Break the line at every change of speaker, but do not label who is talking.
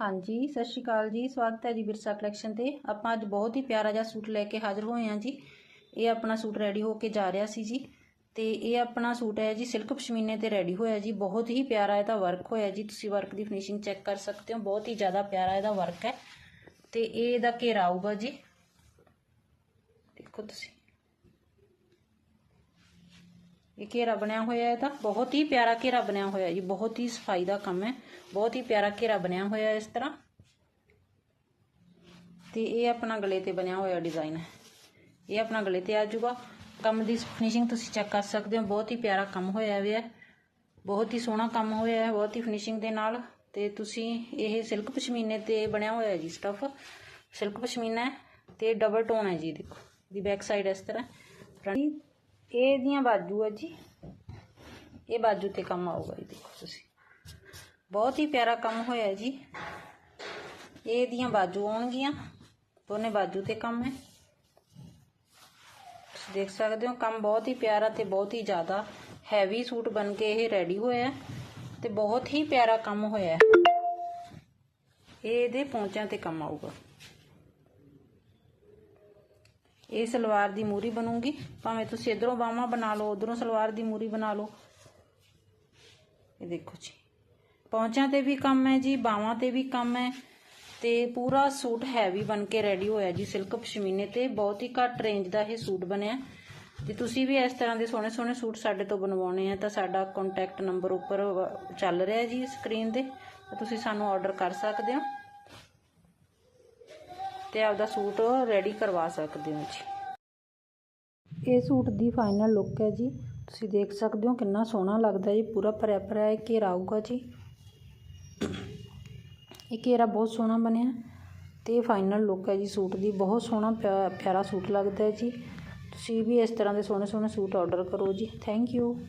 ਹਾਂਜੀ, ਸਤਿ ਸ਼੍ਰੀ ਅਕਾਲ ਜੀ। ਸਵਾਗਤ ਹੈ ਜੀ ਬਿਰਸਾ ਕਲੈਕਸ਼ਨ ਤੇ। ਆਪਾਂ ਅੱਜ ਬਹੁਤ ਹੀ ਪਿਆਰਾ ਜਿਹਾ ਸੂਟ ਲੈ ਕੇ ਹਾਜ਼ਰ ਹੋਏ ਹਾਂ ਜੀ। ਇਹ ਆਪਣਾ ਸੂਟ ਰੈਡੀ ਹੋ ਕੇ ਜਾ ਰਿਹਾ ਸੀ ਜੀ। ਤੇ ਇਹ ਆਪਣਾ ਸੂਟ ਹੈ ਜੀ, ਸਿਲਕ ਪਸ਼ਮੀਨੇ ਤੇ ਰੈਡੀ ਹੋਇਆ ਜੀ। ਬਹੁਤ ਹੀ ਪਿਆਰਾ ਇਹਦਾ ਵਰਕ ਹੋਇਆ ਜੀ। ਤੁਸੀਂ ਵਰਕ ਦੀ ਫਿਨਿਸ਼ਿੰਗ ਚੈੱਕ ਕਰ ਸਕਦੇ ਹੋ। ਬਹੁਤ ਹੀ ਜ਼ਿਆਦਾ ਪਿਆਰਾ ਇਹਦਾ ਵਰਕ ਹੈ। ਤੇ ਇਹ ਇਹਦਾ ਘੇਰਾ ਆਊਗਾ ਜੀ। ਦੇਖੋ ਤੁਸੀਂ। ਇਹ ਘੇਰਾ ਬਣਿਆ ਹੋਇਆ ਹੈ ਤਾਂ ਬਹੁਤ ਹੀ ਪਿਆਰਾ ਘੇਰਾ ਬਣਿਆ ਹੋਇਆ ਜੀ, ਬਹੁਤ ਹੀ ਸਫ਼ਾਈ ਦਾ ਕੰਮ ਹੈ, ਬਹੁਤ ਹੀ ਪਿਆਰਾ ਘੇਰਾ ਬਣਿਆ ਹੋਇਆ ਇਸ ਤਰ੍ਹਾਂ। ਤੇ ਇਹ ਆਪਣਾ ਗਲੇ ਤੇ ਬਣਿਆ ਹੋਇਆ ਡਿਜ਼ਾਈਨ ਹੈ। ਇਹ ਆਪਣਾ ਗਲੇ ਤੇ ਆ ਜਾਊਗਾ। ਕੰਮ ਦੀ ਫਿਨਿਸ਼ਿੰਗ ਤੁਸੀਂ ਚੈੱਕ ਕਰ ਸਕਦੇ ਹੋ, ਬਹੁਤ ਹੀ ਪਿਆਰਾ ਕੰਮ ਹੋਇਆ ਹੋਇਆ ਹੈ। ਬਹੁਤ ਹੀ ਸੋਹਣਾ ਕੰਮ ਹੋਇਆ ਹੈ, ਬਹੁਤ ਹੀ ਫਿਨਿਸ਼ਿੰਗ ਦੇ ਨਾਲ। ਤੇ ਤੁਸੀਂ ਇਹ ਸਿਲਕ ਪਸ਼ਮੀਨੇ ਤੇ ਬਣਿਆ ਹੋਇਆ ਜੀ ਸਟਫ ਸਿਲਕ ਪਸ਼ਮੀਨਾ ਹੈ ਤੇ ਡਬਲ ਟੋਨ ਹੈ ਜੀ, ਦੇਖੋ। ਦੀ ਬੈਕ ਸਾਈਡ ਇਸ ਤਰ੍ਹਾਂ। ਇਹ ਦੀਆਂ ਬਾਜੂ ਹੈ ਜੀ। ਇਹ ਬਾਜੂ ਤੇ ਕੰਮ ਆਊਗਾ ਜੀ, ਦੇਖੋ ਤੁਸੀਂ। ਬਹੁਤ ਹੀ ਪਿਆਰਾ ਕੰਮ ਹੋਇਆ ਜੀ। ਇਹ ਦੀਆਂ ਬਾਜੂ ਆਉਣਗੀਆਂ, ਦੋਨੇ ਬਾਜੂ ਤੇ ਕੰਮ ਹੈ। ਤੁਸੀਂ ਦੇਖ ਸਕਦੇ ਹੋ, ਕੰਮ ਬਹੁਤ ਹੀ ਪਿਆਰਾ ਤੇ ਬਹੁਤ ਹੀ ਜ਼ਿਆਦਾ ਹੈਵੀ ਸੂਟ ਬਣ ਕੇ ਇਹ ਰੈਡੀ ਹੋਇਆ ਹੈ ਤੇ ਬਹੁਤ ਹੀ ਪਿਆਰਾ ਕੰਮ ਹੋਇਆ ਇਹ ਇਹਦੇ ਪੌਂਚਾਂ ਤੇ ਕੰਮ ਆਊਗਾ। ਇਹ ਸਲਵਾਰ ਦੀ ਮੂਰੀ ਬਣੂਗੀ। ਭਾਵੇਂ ਤੁਸੀਂ ਇਧਰੋਂ ਬਾਹਾਂ ਬਣਾ ਲਓ, ਉਧਰੋਂ ਸਲਵਾਰ ਦੀ ਮੂਰੀ ਬਣਾ ਲਓ। ਇਹ ਦੇਖੋ ਜੀ। ਪੌਂਚਾਂ ਤੇ ਵੀ ਕੰਮ ਹੈ ਜੀ, ਬਾਹਾਂ ਤੇ ਵੀ ਕੰਮ ਹੈ ਤੇ ਪੂਰਾ ਸੂਟ ਹੈਵੀ ਬਣ ਕੇ ਰੈਡੀ ਹੋਇਆ ਜੀ ਸਿਲਕ ਪਸ਼ਮੀਨੇ ਤੇ। ਬਹੁਤ ਹੀ ਘੱਟ ਰੇਂਜ ਦਾ ਇਹ ਸੂਟ ਬਣਿਆ। ਤੇ ਤੁਸੀਂ ਵੀ ਇਸ ਤਰ੍ਹਾਂ ਦੇ ਸੋਹਣੇ ਸੋਹਣੇ ਸੂਟ ਸਾਡੇ ਤੋਂ ਬਣਵਾਉਣੇ ਆ, ਤਾਂ ਸਾਡਾ ਕੰਟੈਕਟ ਨੰਬਰ ਉੱਪਰ ਚੱਲ ਰਿਹਾ ਜੀ ਸਕਰੀਨ ਤੇ। ਤੁਸੀਂ ਸਾਨੂੰ ਆਰਡਰ ਕਰ ਸਕਦੇ ਹੋ। ਤੇ ਆਪਦਾ ਸੂਟ ਰੈਡੀ ਕਰਵਾ ਸਕਦੇ ਹੋ ਜੀ। ਇਹ ਸੂਟ ਦੀ ਫਾਈਨਲ ਲੁੱਕ ਹੈ ਜੀ। ਤੁਸੀਂ ਦੇਖ ਸਕਦੇ ਹੋ ਕਿੰਨਾ ਸੋਹਣਾ ਲੱਗਦਾ ਜੀ, ਪੂਰਾ ਭਰਿਆ ਭਰਿਆ ਇਹ ਘੇਰਾ ਆਊਗਾ ਜੀ। ਇਹ ਘੇਰਾ ਬਹੁਤ ਸੋਹਣਾ ਬਣਿਆ। ਤੇ ਫਾਈਨਲ ਲੁੱਕ ਹੈ ਜੀ ਸੂਟ ਦੀ, ਬਹੁਤ ਸੋਹਣਾ ਪਿਆ- ਪਿਆਰਾ ਸੂਟ ਲੱਗਦਾ ਹੈ ਜੀ। ਤੁਸੀਂ ਵੀ ਇਸ ਤਰ੍ਹਾਂ ਦੇ ਸੋਹਣੇ ਸੋਹਣੇ ਸੂਟ ਆਰਡਰ ਕਰੋ ਜੀ। Thank you